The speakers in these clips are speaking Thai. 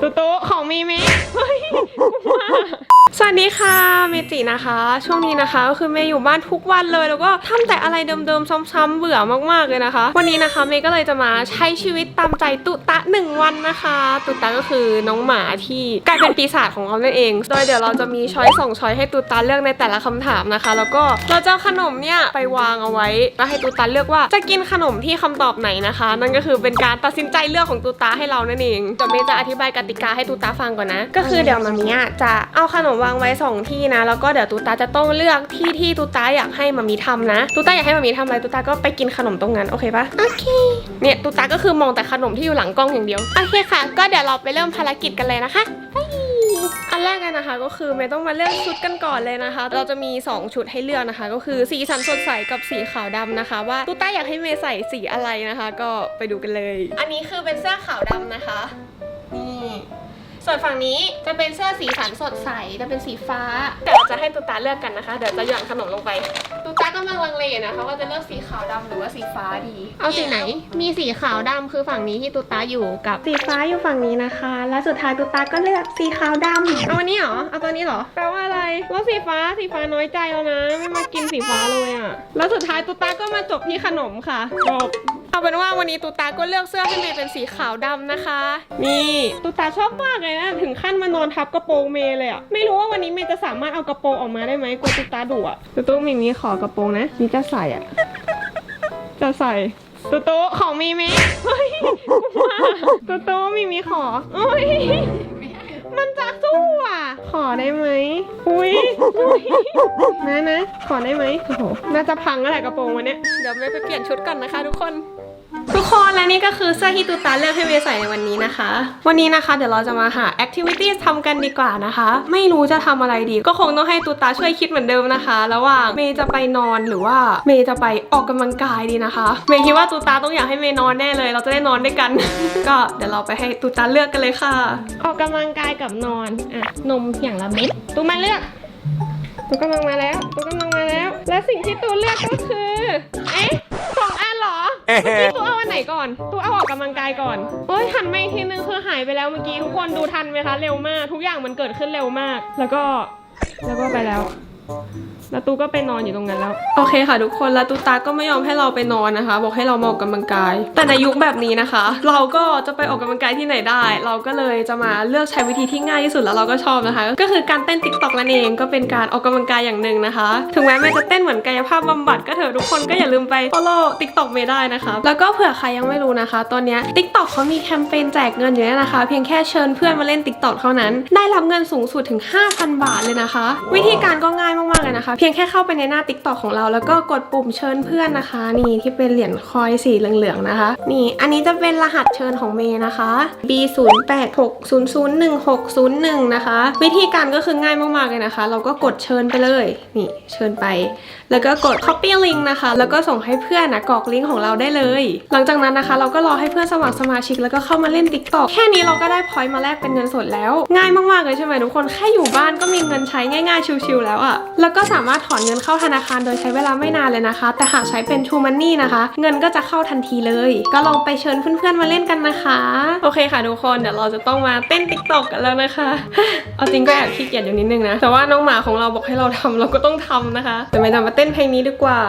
ตุ๊ตุ๊ของมีไหมเฮ้ยกูมา สวัสดีค่ะเมจินะคะ ช่วงนี้นะคะก็คือเมย์อยู่บ้านทุกวันเลย แล้วก็ทำแต่อะไรเดิมๆซ้ำๆเบื่อมากๆเลยนะคะ วันนี้นะคะเมย์ก็เลยจะมาใช้ชีวิตตามใจตุตะหนึ่งวันนะคะ ตุตะก็คือน้องหมาที่กลายเป็นปีศาจของเรานั่นเอง โดยเดี๋ยวเราจะมีช้อยสองช้อยให้ตุตะเลือกในแต่ละคำถามนะคะ แล้วก็เราจะขนมเนี่ยไปวางเอาไว้แล้วให้ตุตะเลือกว่าจะกินขนมที่คำตอบไหนนะคะ นั่นก็คือเป็นการตัดสินใจเลือกของตุตะให้เรานั่นเองเดี๋ยวเมย์จะอธิบายกติกาให้ตุตะฟังก่อนนะ ก็คือเดี๋ยวมามีจะเอาขนมวางไว้สองที่นะ แล้วก็เดี๋ยวตุตะจะต้องเลือกที่ที่ตุตะอยากให้มามีทำนะตุตะอยากให้มามีทำอะไรตุตะก็ไปกินขนมตรงนั้นโอเคปะโอเคเนี่ยตุตะก็คือมองแต่ขนมที่อยู่หลังกล้องอย่างเดียวโอเคค่ะ ก็เดี๋ยวเราไปเริ่มภารกิจกันเลยนะคะอันแรกเลยนะคะก็คือเมย์ต้องมาเลือกชุดกันก่อนเลยนะคะ เราจะมี 2 ชุดให้เลือกนะคะ ก็คือสีสันสดใสกับสีขาวดำนะคะ ว่าตุ๊ต้าอยากให้เมย์ใส่สีอะไรนะคะ ก็ไปดูกันเลย อันนี้คือเป็นเสื้อขาวดำนะคะนี่ ส่วนฝั่งนี้จะเป็นเสื้อสีสันสดใสจะเป็นสีฟ้าแต่เราจะให้ตุ๊ตาเลือกกันนะคะ เดี๋ยวจะหย่อนขนมลงไปตุ๊ตากำลังลังเลนะคะว่าจะเลือกสีขาวดำหรือว่าสีฟ้าดี เอาสีไหน มีสีขาวดำคือฝั่งนี้ที่ตุ๊ตาอยู่กับสีฟ้าอยู่ฝั่งนี้นะคะ และสุดท้ายตุ๊ตาก็เลือกสีขาวดำเอาอันนี้เหรอ เอาตัวนี้เหรอ แปลว่าอะไรว่าสีฟ้า สีฟ้าน้อยใจแล้วนะ ไม่มากินสีฟ้าเลยอะแล้วสุดท้ายตุ๊ตาก็มาจบที่ขนมค่ะจบ เอาเป็นว่าวันนี้ตูตาก็เลือกเสื้อให้เมย์เป็นสีขาวดำนะคะ นี่ตูตาชอบมากเลยนะ ถึงขั้นมานอนทับกระโปรงเมย์เลยอะไม่รู้ว่าวันนี้เมย์จะสามารถเอากระโปรงออกมาได้ไหมกลัวตูตาดุอะตูตู้มีมีขอกระโปรงนะ มีจะใส่อะจะใส่ตูตูของมีไหมเฮ้ยกูมาตูตูมีมีขอโอ้ยมันจะสู้อะ ขอได้ไหม อุ้ยอุ๊ยนะนะ ขอได้ไหมโอ้โห น่าจะพังแล้วแหละกระโปรงวันเนี้ยเดี๋ยวเมย์ไปเปลี่ยนชุดก่อนนะคะทุกคน ทุกคนและนี่ก็คือเสื้อที่ตูตาเลือกให้เมย์ใส่ในวันนี้นะคะ วันนี้นะคะเดี๋ยวเราจะมาหาแอคทิวิตี้ทำกันดีกว่านะคะ ไม่รู้จะทำอะไรดี ก็คงต้องให้ตูตาช่วยคิดเหมือนเดิมนะคะ ระหว่างเมย์จะไปนอนหรือว่าเมย์จะไปออกกำลังกายดีนะคะ เมย์คิดว่าตูตาต้องอยากให้เมย์นอนแน่เลย เราจะได้นอนด้วยกัน ก็เดี๋ยวเราไปให้ตูตาเลือกกันเลยค่ะ ออกกำลังกายกับนอนอะนมอย่างละเม็ดตูมาเลือกตูกำลังมาแล้วตูกำลังมาแล้ว และสิ่งที่ตูเลือกก็คือ เมื่อกี้ตูเอาอันไหนก่อนตูเอาออกกำลังกายก่อนเอ้ยหันไม่ทีนึงคือหายไปแล้วเมื่อกี้ทุกคนดูทันไหมคะเร็วมาก ทุกอย่างมันเกิดขึ้นเร็วมาก แล้วก็แล้วก็ไปแล้ว ล้วตูก็ไปนอนอยู่ตรงนั้นแล้ว โอเคค่ะทุกคนแล้วตูตาก็ไม่ยอมให้เราไปนอนนะคะ บอกให้เรามาออกกำลังกาย แต่ในยุคแบบนี้นะคะ เราก็จะไปออกกำลังกายที่ไหนได้ เราก็เลยจะมาเลือกใช้วิธีที่ง่ายที่สุดแล้วเราก็ชอบนะคะ ก็คือการเต้นติ๊กต็อกนั่นเองก็เป็นการออกกำลังกายอย่างหนึ่งนะคะ ถึงแม้แม่จะเต้นเหมือนกายภาพบำบัดก็เถอะทุกคนก็อย่าลืมไป follow TikTok เมย์ได้นะคะ แล้วก็เผื่อใครยังไม่รู้นะคะ ตอนนี้ย TikTok เขามีแคมเปญแจกเงินอยู่เนี่ยนะคะ เพียงแค่เชิญเพื่อนมาเล่น TikTok เท่านั้น ได้รับเงินสูงสุดถึง 5,000 บาทเลยนะคะ วิธีการก็ง่ายมากๆเลยนะคะเพียงแค่เข้าไปในหน้า TikTok ของเราแล้วก็กดปุ่มเชิญเพื่อนนะคะ นี่ที่เป็นเหรียญคอยสีเหลืองๆนะคะ นี่อันนี้จะเป็นรหัสเชิญของเมย์นะคะ B 0 8 6 0 0 1 6 0 1นะคะ วิธีการก็คือง่ายมากๆเลยนะคะ เราก็กดเชิญไปเลยนี่เชิญไป แล้วก็กด copy link นะคะ แล้วก็ส่งให้เพื่อนนะกรอกลิงก์ของเราได้เลย หลังจากนั้นนะคะ เราก็รอให้เพื่อนสมัครสมาชิกแล้วก็เข้ามาเล่น TikTok แค่นี้เราก็ได้พอยต์มาแลกเป็นเงินสดแล้ว ง่ายมากๆเลยใช่ไหมทุกคนแค่อยู่บ้านก็มีเงินใช้ง่าย ๆชิวๆแล้วอะ่ะแล้วก็สามารถถอนเงินเข้าธนาคารโดยใช้เวลาไม่นานเลยนะคะ แต่หากใช้เป็น True Money นะคะ เงินก็จะเข้าทันทีเลย ก็ลองไปเชิญเพื่อนๆมาเล่นกันนะคะ โอเคค่ะทุกคนเดี๋ยวเราจะต้องมาเต้นติ๊กต็อกกันแล้วนะคะ เอาจริงก็แอบขี้เกียจอยู่นิดนึงนะ แต่ว่าน้องหมาของเราบอกให้เราทำเราก็ต้องทำนะคะ แต่ไม่ทำมาเต้นเพลงนี้ดีกว่า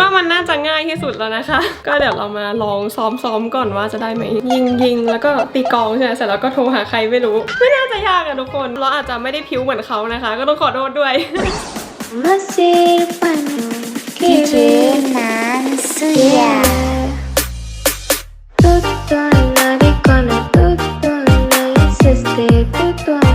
ว่ามันน่าจะง่ายที่สุดแล้วนะคะ ก็เดี๋ยวเรามาลองซ้อมๆก่อนว่าจะได้ไหมยิงยิงแล้วก็ตีกองใช่ไหมเสร็จแล้วก็โทรหาใครไม่รู้ ไม่น่าจะยากอะทุกคน เราอาจจะไม่ได้พิ้วเหมือนเขานะคะ ก็ต้องขอโทษด้วย Masih penuh keinginan suya Tutuan dari kono tutuan seste tutuan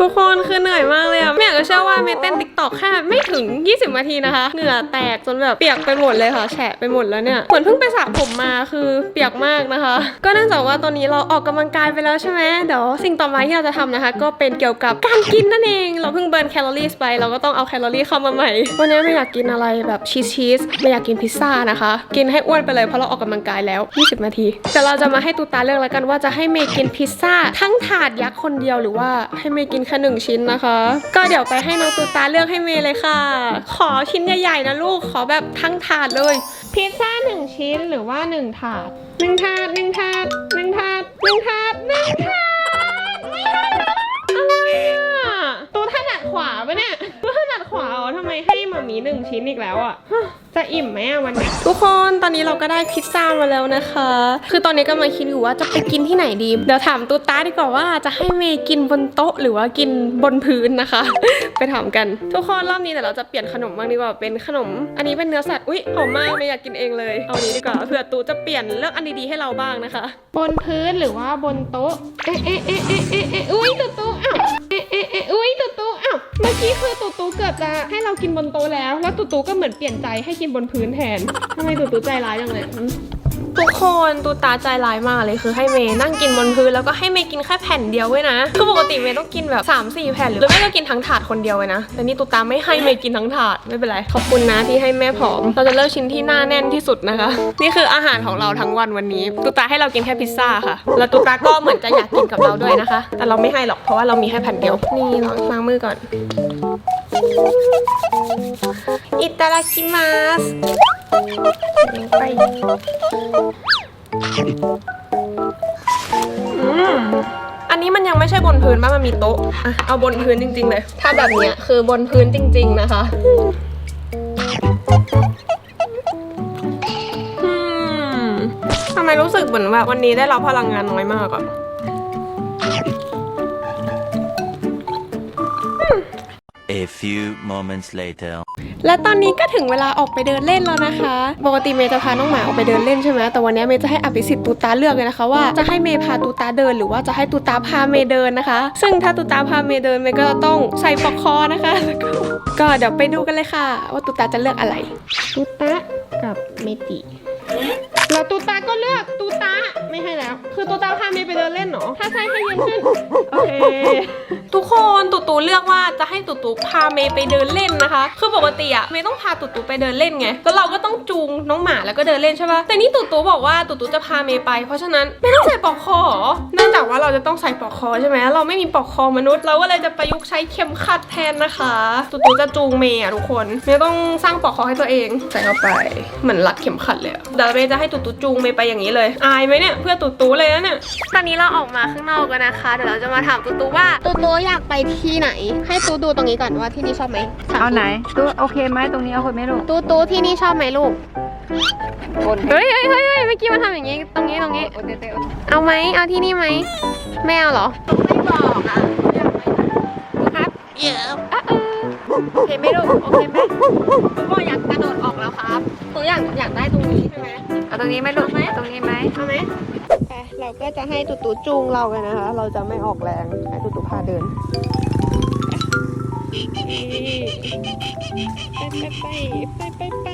ทุกคนคือเหนื่อยมากเลยอะไม่อยากจะเชื่อว่าเมเต้นติ๊กตอกแค่ไม่ถึง 20 นาทีนะคะ เหงื่อแตกจนแบบเปียกไปหมดเลยค่ะ แฉะไปหมดแล้วเนี่ยเหมือนเพิ่งไปสระผมมาคือเปียกมากนะคะ ก็เนื่องจากว่าตอนนี้เราออกกำลังกายไปแล้วใช่ไหมเดี๋ยวสิ่งต่อมาที่เราจะทำนะคะ ก็เป็นเกี่ยวกับการกินนั่นเอง เราเพิ่งเบิร์นแคลอรี่ไปเราก็ต้องเอาแคลอรี่เข้ามาใหม่วันนี้ไม่อยากกินอะไรแบบชีสชีสไม่อยากกินพิซซ่านะคะ กินให้อ้วนไปเลยเพราะเราออกกำลังกายแล้ว 20 นาทีแต่เราจะมาให้ตูตาเลือกแล้วกันว่าจะให้เมย์กินพิซซ่าทั้งถาดยักษ์คนเดียวหรือว่าให้เมย์กินแค่หนึ่งชิ้นนะคะ ก็เดี๋ยวไปให้น้องตูตาเลือกให้เมย์เลยค่ะ ขอชิ้นใหญ่ๆนะลูกขอแบบทั้งถาดเลย พิซซ่าหนึ่งชิ้นหรือว่าหนึ่งถาดหนึ่งถาดหนึ่งถาดหนึ่งถาดหนึ่งถาดหนึ่งถาด มให้มามีหนึ่งชิ้นอีกแล้วอะฮะจะอิ่มไหมอะวันนี้ทุกคนตอนนี้เราก็ได้พิซซ่ามาแล้วนะคะ คือตอนนี้กำลังคิดอยู่ว่าจะไปกินที่ไหนดี เดี๋ยวถามตูต้าดีกว่าว่าจะให้เมย์กินบนโต๊ะหรือว่ากินบนพื้นนะคะ ไปถามกัน ทุกคนรอบนี้เดี๋ยวเราจะเปลี่ยนขนมบ้างดีกว่าเป็นขนม อันนี้เป็นเนื้อสัตว์อุ้ยหอมมากไม่อยากกินเองเลยเอาอันนี้ดีกว่าเผื่อตูจะเปลี่ยนเลือกอันดีๆให้เราบ้างนะคะ บนพื้นหรือว่าบนโต๊ะเอ๊ะเอ๊ะเอ๊ะเอ๊ะเอ๊ะเอ๊ะอุ้ยตูตูอ้าว เมื่อกี้คือตูตูเกือบจะให้เรากินบนโต๊ะแล้ว แล้วตูตูก็เหมือนเปลี่ยนใจให้กินบนพื้นแทนทำไมตูตูใจร้ายจังเลย ทุกคนตูตาใจร้ายมากเลยคือให้เมย์นั่งกินบนพื้นแล้วก็ให้เมย์กินแค่แผ่นเดียวเว้ยนะคือปกติเมย์ต้องกินแบบ3 4แผ่นหรือไม่ก็กินทั้งถาดคนเดียวเลยนะแต่นี่ตูตาไม่ให้เมย์กินทั้งถาดไม่เป็นไรขอบคุณนะที่ให้แม่ผอม เราจะเลือกชิ้นที่หน้าแน่นที่สุดนะคะ นี่คืออาหารของเราทั้งวันวันนี้ตูตาให้เรากินแค่พิซซ่าค่ะ แล้วตูตาก็เหมือนจะอยากกินกับเราด้วยนะคะ แต่เราไม่ให้หรอกเพราะว่าเรามีแค่แผ่นเดียวนี่ลองล้างมือก่อน อิตาลาคิมัสไปอืมอันนี้มันยังไม่ใช่บนพื้นป่ะมันมีโต๊ะอะเอาบนพื้นจริง ๆ เลย ถ้าแบบเนี้ยคือบนพื้นจริง ๆ นะคะอืมทำไมรู้สึกเหมือนแบบวันนี้ได้รับพลังงานน้อยมากอะ A few moments later. และตอนนี้ก็ถึงเวลาออกไปเดินเล่นแล้วนะคะ ปกติเมย์จะพาน้องหมาออกไปเดินเล่นใช่ไหมแต่วันนี้เมย์จะให้อภิสิทธิ์ตูตาเลือกเลยนะคะ ว่าจะให้เมย์พาตูตาเดิน หรือว่าจะให้ตูตาพาเมย์เดินนะคะ ซึ่งถ้าตูตาพาเมย์เดินเมย์ก็จะต้องใส่ปลอกคอนะคะแล้วก็ก็เดี๋ยวไปดูกันเลยค่ะ ว่าตูตาจะเลือกอะไรตูตากับเมจิ แล้วตูตาก็เลือกตูตาไม่ให้แล้ว คือตูตาพาเมย์ไปเดินเล่นเหรอถ้าใช่ให้ยืนขึ้นโอเคทุกคนตูตูเลือกว่าจะให้ตูตูพาเมย์ไปเดินเล่นนะคะ คือปกติอะเมย์ต้องพาตูตูไปเดินเล่นไงแล้วเราก็ต้องจูงน้องหมาแล้วก็เดินเล่นใช่ปะแต่นี่ตูตูบอกว่าตูตูจะพาเมย์ไป เพราะฉะนั้นไม่ต้องใส่ปลอกคอเนื่องจากว่าเราจะต้องใส่ปลอกคอใช่ไหมเราไม่มีปลอกคอมนุษย์เราก็เลยจะประยุกต์ใช้เข็มขัดแทนนะคะตูตูจะจูงเมย์อะทุกคนเมย์ต้องสร้างปลอกคอให้ตัวเองใส่เข้าไปเหมือนรัดเข็มขัดเลยอะเดี๋ยวเมย์จะให้ตูตูจูงเมย์ไปอย่างนี้เลย อายไหมเนี่ยเพื่อตูตูเลยนะเนี่ย ตอนนี้เราออกมาข้างนอกกันนะคะ เดี๋ยวเราจะมาถามตูตูว่าตูตูอยากไปที่ไหน ให้ตูดูตรงนี้ก่อนว่าที่นี่ชอบไหมถมเอาไหนตู้โอเคไหมตรงนี้โอเคไหมลูกตูตูที่นี่ชอบไหมลูกบนเฮ้ยเฮ้ยเฮ้ยเฮ้ยเมื่อกี้มันทำอย่างนี้ ตรงนี้ตรงนี้ โอเตเตโอเอาไหมเอาที่นี่ไหมไม่เอาเหรอ ไม่บอกอะครับเยอะอะเออ โอเคไหมลูกโอเคไหมตูบอกอยากกระโดดออกแล้วครับตูอยากอยากได้ตรงนี้ใช่ไหมเอาตรงนี้ไหมลูกตรงนี้ไหมเอาไหมไปเราก็จะให้ตูตูจูงเรากันนะคะ เราจะไม่ออกแรงให้ตูตูพาเดินไปไปไปไปไปไป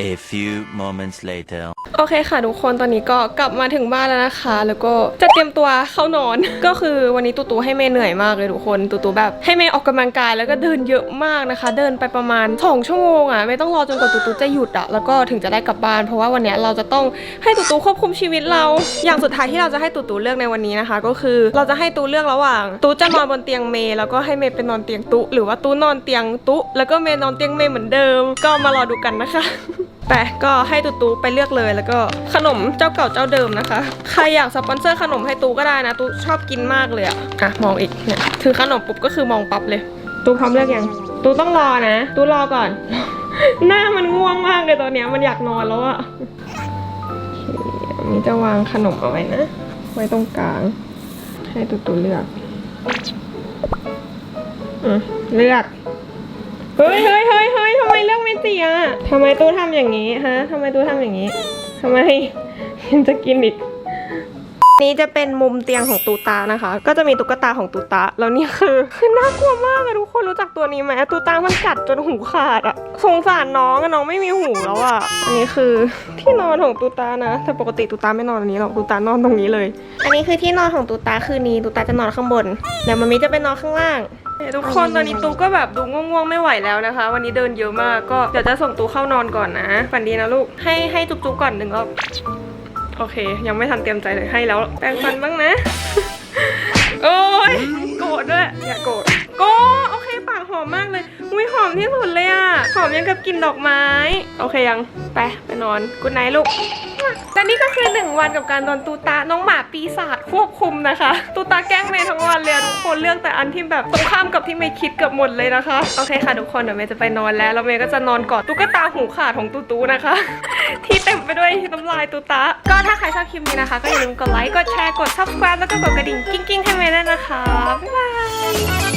A few moments later. โอเคค่ะทุกคนตอนนี้ก็กลับมาถึงบ้านแล้วนะคะ แล้วก็จะเตรียมตัวเข้านอน ก็คือวันนี้ตูตูให้เมย์เหนื่อยมากเลยทุกคนตูตูแบบให้เมย์ออกกำลังกายแล้วก็เดินเยอะมากนะคะ เดินไปประมาณ2ชั่วโมงอะไม่ต้องรอจนกว่าตูตูจะหยุดอะแล้วก็ถึงจะได้กลับบ้านเพราะว่าวันนี้เราจะต้องให้ตูตูควบคุมชีวิตเรา อย่างสุดท้ายที่เราจะให้ตูตูเลือกในวันนี้นะคะ ก็คือเราจะให้ตูเลือกระหว่างตูจะนอนบนเตียงเมย์แล้วก็ให้เมย์ไปนอนเตียงตุหรือว่าตูนอนเตียงตุแล้วก็เมย์นอนเตียงเมย์เหมือนเดิม ก็มารอดูกันนะคะ ไปก็ให้ตูตูไปเลือกเลยแล้วก็ขนมเจ้าเก่าเจ้าเดิมนะคะ ใครอยากสปอนเซอร์ขนมให้ตูก็ได้นะตูชอบกินมากเลยอะอะมองอีกเนี่ยถือขนมปุ๊บก็คือมองปั๊บเลยตูพร้อมเลือกยังตูต้องรอนะตูรอก่อน หน้ามันง่วงมากเลยตอนเนี้ยมันอยากนอนแล้วอะนี้จะวางขนมเอาไว้นะ ไว้ตรงกลาง ให้ตูตูเลือกอืมเลือกเฮ้ยเฮ้ยเฮ้ย เฮ้ยทำไมเลือกไม่จีอะทำไมตู้ทำอย่างนี้ฮะทำไมตู้ทำอย่างนี้ทำไมยังจะกินอีกนี่จะเป็นมุมเตียงของตูตานะคะ ก็จะมีตุ๊กตาของตูตา แล้วนี่คือคือน่ากลัวมากอะทุกคนรู้จักตัวนี้ไหมตูตามันกัดจนหูขาดอะสงสารน้องอะน้องไม่มีหูแล้วอะอันนี้คือที่นอนของตูตานะ แต่ปกติตูตาไม่นอนอันนี้หรอกตูตานอนตรงนี้เลย อันนี้คือที่นอนของตูตาคืนนี้ตูตาจะนอนข้างบน แล้วมันมีจะไปนอนข้างล่าง ทุกคนตอนนี้ตูก็แบบดูง่วงๆไม่ไหวแล้วนะคะ วันนี้เดินเยอะมากก็เดี๋ยวจะส่งตูเข้านอนก่อนนะ ฝันดีนะลูกให้ให้จุ๊บๆก่อนหนึ่งรอบโอเค ยังไม่ทันเตรียมใจเลยให้แล้วแปรงฟันบ้างนะ โอ้ยโกรธด้วยอย่าโกรธโกรธโอเคปากหอมมากเลยอุ้ยหอมที่สุดเลยอะหอมยังกับกลิ่นดอกไม้ โอเคยังไปไปนอนกุดไนลูก และนี่ก็คือหนึ่งวันกับการโดนตูตาน้องหมาปีศาจควบคุมนะคะ ตูตาแกล้งเมย์ทั้งวันเลยทุกคนเลือกแต่อันที่แบบตรงข้ามกับที่เมย์คิดเกับหมดเลยนะคะ โอเคค่ะทุกคนเดี๋ยวเมย์จะไปนอนแล้วแล้วเมย์ก็จะนอนกอดตุ๊กตาหูขาดของตูตูนะคะ ที่เต็มไปด้วยน้ำลายตูตา ก็ถ้าใครชอบคลิปนี้นะคะ ก็อย่าลืมกดไลค์กดแชร์กด subscribe แล้วก็กดกระดิ่งกิ้งๆให้เมย์ด้วยนะคะบ๊ายบาย